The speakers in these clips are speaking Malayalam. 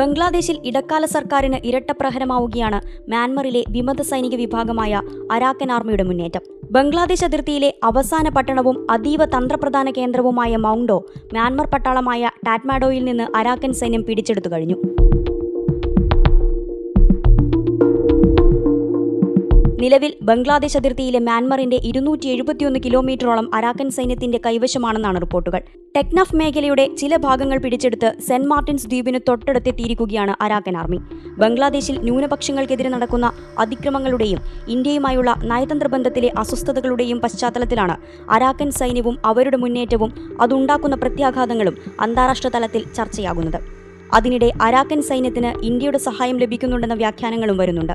ബംഗ്ലാദേശിൽ ഇടക്കാല സർക്കാരിന് ഇരട്ടപ്രഹരമാവുകയാണ് മ്യാൻമറിലെ വിമത സൈനിക വിഭാഗമായ അരാക്കൻ ആർമിയുടെ മുന്നേറ്റം. ബംഗ്ലാദേശ് അതിർത്തിയിലെ അവസാന പട്ടണവും അതീവ തന്ത്രപ്രധാന കേന്ദ്രവുമായ മൗണ്ടോ മ്യാൻമർ പട്ടാളമായ ടാറ്റ്മാഡോയിൽ നിന്ന് അരാക്കൻ സൈന്യം പിടിച്ചെടുത്തു കഴിഞ്ഞു. നിലവിൽ ബംഗ്ലാദേശ് അതിർത്തിയിലെ മ്യാൻമറിന്റെ ഇരുന്നൂറ്റി എഴുപത്തിയൊന്ന് കിലോമീറ്ററോളം അരാക്കൻ സൈന്യത്തിന്റെ കൈവശമാണെന്നാണ് റിപ്പോർട്ടുകൾ. ടെക്നഫ് മേഖലയുടെ ചില ഭാഗങ്ങൾ പിടിച്ചെടുത്ത് സെന്റ് മാർട്ടിൻസ് ദ്വീപിന് തൊട്ടടുത്തെത്തിയിരിക്കുകയാണ് അരാക്കൻ ആർമി. ബംഗ്ലാദേശിൽ ന്യൂനപക്ഷങ്ങൾക്കെതിരെ നടക്കുന്ന അതിക്രമങ്ങളുടെയും ഇന്ത്യയുമായുള്ള നയതന്ത്ര ബന്ധത്തിലെ അസ്വസ്ഥതകളുടെയും പശ്ചാത്തലത്തിലാണ് അരാക്കൻ സൈന്യവും അവരുടെ മുന്നേറ്റവും അതുണ്ടാക്കുന്ന പ്രത്യാഘാതങ്ങളും അന്താരാഷ്ട്ര തലത്തിൽ ചർച്ചയാകുന്നത്. അതിനിടെ അരാക്കൻ സൈന്യത്തിന് ഇന്ത്യയുടെ സഹായം ലഭിക്കുന്നുണ്ടെന്ന വ്യാഖ്യാനങ്ങളും വരുന്നുണ്ട്.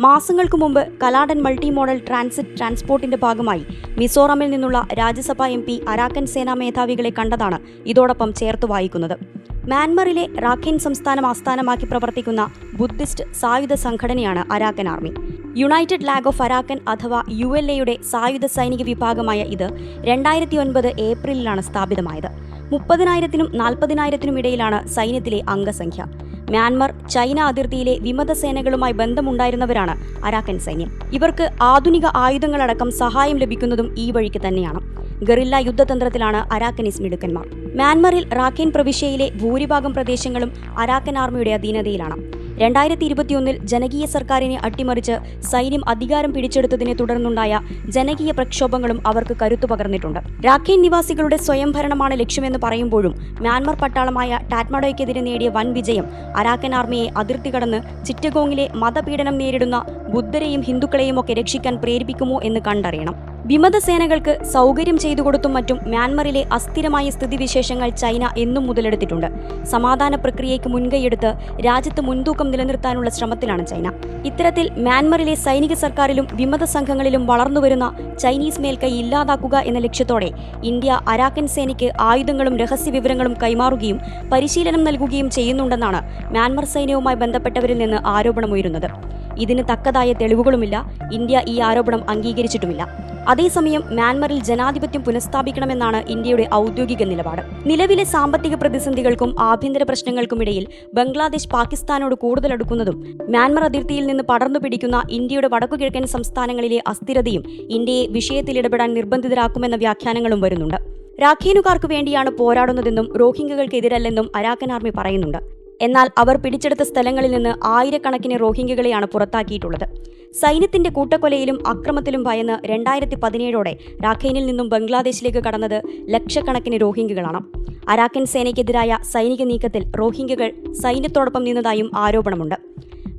മാസങ്ങൾക്ക് മുമ്പ് കലാടൻ മൾട്ടി മോഡൽ ട്രാൻസിറ്റ് ട്രാൻസ്പോർട്ടിന്റെ ഭാഗമായി മിസോറാമിൽ നിന്നുള്ള രാജ്യസഭാ എം പി അരാക്കൻ സേനാ മേധാവികളെ കണ്ടതാണ് ഇതോടൊപ്പം ചേർത്ത് വായിക്കുന്നത്. മ്യാൻമറിലെ റാഖൈൻ സംസ്ഥാനം ആസ്ഥാനമാക്കി പ്രവർത്തിക്കുന്ന ബുദ്ധിസ്റ്റ് സായുധ സംഘടനയാണ് Arakan army. United League of Arakan അഥവാ യു എൽ എയുടെ സായുധ സൈനിക വിഭാഗമായ ഇത് രണ്ടായിരത്തി ഒൻപത് ഏപ്രിലിലാണ് സ്ഥാപിതമായത്. മുപ്പതിനായിരത്തിനും നാൽപ്പതിനായിരത്തിനും ഇടയിലാണ് സൈന്യത്തിലെ അംഗസംഖ്യ. മ്യാൻമർ ചൈന അതിർത്തിയിലെ വിമത സേനകളുമായി ബന്ധമുണ്ടായിരുന്നവരാണ് അരാക്കൻ സൈന്യം. ഇവർക്ക് ആധുനിക ആയുധങ്ങളടക്കം സഹായം ലഭിക്കുന്നതും ഈ വഴിക്ക് തന്നെയാണ്. ഗറില്ല യുദ്ധതന്ത്രത്തിലാണ് അരാക്കനീസ് മിടുക്കന്മാർ. മ്യാൻമറിൽ റാഖൈൻ പ്രവിശ്യയിലെ ഭൂരിഭാഗം പ്രദേശങ്ങളും അരാക്കൻ ആർമിയുടെ അധീനതയിലാണ്. രണ്ടായിരത്തി ഇരുപത്തിയൊന്നിൽ ജനകീയ സർക്കാരിനെ അട്ടിമറിച്ച് സൈന്യം അധികാരം പിടിച്ചെടുത്തതിനെ തുടർന്നുണ്ടായ ജനകീയ പ്രക്ഷോഭങ്ങളും അവർക്ക് കരുത്തു പകർന്നിട്ടുണ്ട്. രാഖൈൻ നിവാസികളുടെ സ്വയംഭരണമാണ് ലക്ഷ്യമെന്ന് പറയുമ്പോഴും മ്യാൻമർ പട്ടാളമായ ടാറ്റ്മഡോയ്ക്കെതിരെ നേടിയ വൻ വിജയം അരാക്കൻ ആർമിയെ അതിർത്തി കടന്ന് ചിറ്റഗോങ്ങിലെ മതപീഡനം നേരിടുന്ന ബുദ്ധരെയും ഹിന്ദുക്കളെയും ഒക്കെ രക്ഷിക്കാൻ പ്രേരിപ്പിക്കുമോ എന്ന് കണ്ടറിയണം. വിമത സേനകൾക്ക് സൗകര്യം ചെയ്തു കൊടുത്തും മറ്റും മ്യാൻമറിലെ അസ്ഥിരമായ സ്ഥിതിവിശേഷങ്ങൾ ചൈന എന്നും മുതലെടുത്തിട്ടുണ്ട്. സമാധാന പ്രക്രിയയ്ക്ക് മുൻകൈയെടുത്ത് രാജ്യത്ത് മുൻതൂക്കം നിലനിർത്താനുള്ള ശ്രമത്തിലാണ് ചൈന. ഇത്തരത്തിൽ മ്യാൻമറിലെ സൈനിക സർക്കാരിലും വിമത സംഘങ്ങളിലും വളർന്നുവരുന്ന ചൈനീസ് മേൽക്കൈ ഇല്ലാതാക്കുക എന്ന ലക്ഷ്യത്തോടെ ഇന്ത്യ അരാക്കൻ സേനയ്ക്ക് ആയുധങ്ങളും രഹസ്യ വിവരങ്ങളും കൈമാറുകയും പരിശീലനം നൽകുകയും ചെയ്യുന്നുണ്ടെന്നാണ് മ്യാൻമർ സൈന്യവുമായി ബന്ധപ്പെട്ടവരിൽ നിന്ന് ആരോപണമുയരുന്നത്. ഇതിന് തക്കതായ തെളിവുകളുമില്ല. ഇന്ത്യ ഈ ആരോപണം അംഗീകരിച്ചിട്ടുമില്ല. അതേസമയം മ്യാൻമറിൽ ജനാധിപത്യം പുനഃസ്ഥാപിക്കണമെന്നാണ് ഇന്ത്യയുടെ ഔദ്യോഗിക നിലപാട്. നിലവിലെ സാമ്പത്തിക പ്രതിസന്ധികൾക്കും ആഭ്യന്തര പ്രശ്നങ്ങൾക്കുമിടയിൽ ബംഗ്ലാദേശ് പാകിസ്ഥാനോട് കൂടുതലടുക്കുന്നതും മ്യാൻമർ അതിർത്തിയിൽ നിന്ന് പടർന്നു പിടിക്കുന്ന ഇന്ത്യയുടെ വടക്കുകിഴക്കൻ സംസ്ഥാനങ്ങളിലെ അസ്ഥിരതയും ഇന്ത്യയെ വിഷയത്തിൽ ഇടപെടാൻ നിർബന്ധിതരാക്കുമെന്ന വ്യാഖ്യാനങ്ങളും വരുന്നുണ്ട്. രാഖീനുകാർക്ക് വേണ്ടിയാണ് പോരാടുന്നതെന്നും റോഹിംഗ്യകൾക്കെതിരല്ലെന്നും അരാക്കൻ ആർമി പറയുന്നുണ്ട്. എന്നാൽ അവർ പിടിച്ചെടുത്ത സ്ഥലങ്ങളിൽ നിന്ന് ആയിരക്കണക്കിന് റോഹിംഗ്യകളെയാണ് പുറത്താക്കിയിട്ടുള്ളത്. സൈന്യത്തിന്റെ കൂട്ടക്കൊലയിലും അക്രമത്തിലും ഭയന്ന് രണ്ടായിരത്തി പതിനേഴോടെ രാഖൈനിൽ നിന്നും ബംഗ്ലാദേശിലേക്ക് കടന്നത് ലക്ഷക്കണക്കിന് റോഹിംഗ്യകളാണ്. അരാക്കൻ സേനയ്ക്കെതിരായ സൈനിക നീക്കത്തിൽ റോഹിംഗ്യകൾ സൈന്യത്തോടൊപ്പം നിന്നതായും ആരോപണമുണ്ട്.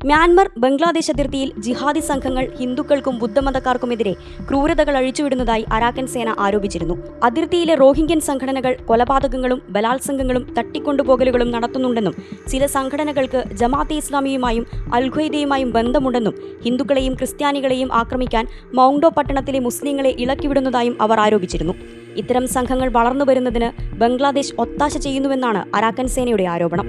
മ്യാൻമർ ബംഗ്ലാദേശ് അതിർത്തിയിൽ ജിഹാദി സംഘങ്ങൾ ഹിന്ദുക്കൾക്കും ബുദ്ധമതക്കാർക്കുമെതിരെ ക്രൂരതകൾ അഴിച്ചുവിടുന്നതായി അരാക്കൻ സേന ആരോപിച്ചിരുന്നു. അതിർത്തിയിലെ റോഹിംഗ്യൻ സംഘടനകൾ കൊലപാതകങ്ങളും ബലാത്സംഗങ്ങളും തട്ടിക്കൊണ്ടുപോകലുകളും നടത്തുന്നുണ്ടെന്നും ചില സംഘടനകൾക്ക് ജമാഅത്തെ ഇസ്ലാമിയുമായും അൽഖ്വയ്ദയുമായും ബന്ധമുണ്ടെന്നും ഹിന്ദുക്കളെയും ക്രിസ്ത്യാനികളെയും ആക്രമിക്കാൻ മൗണ്ടോ പട്ടണത്തിലെ മുസ്ലിങ്ങളെ ഇളക്കിവിടുന്നതായും അവർ ആരോപിച്ചിരുന്നു. ഇത്തരം സംഘങ്ങൾ വളർന്നു വരുന്നതിന് ബംഗ്ലാദേശ് ഒത്താശ ചെയ്യുന്നുവെന്നാണ് അരാക്കൻ സേനയുടെ ആരോപണം.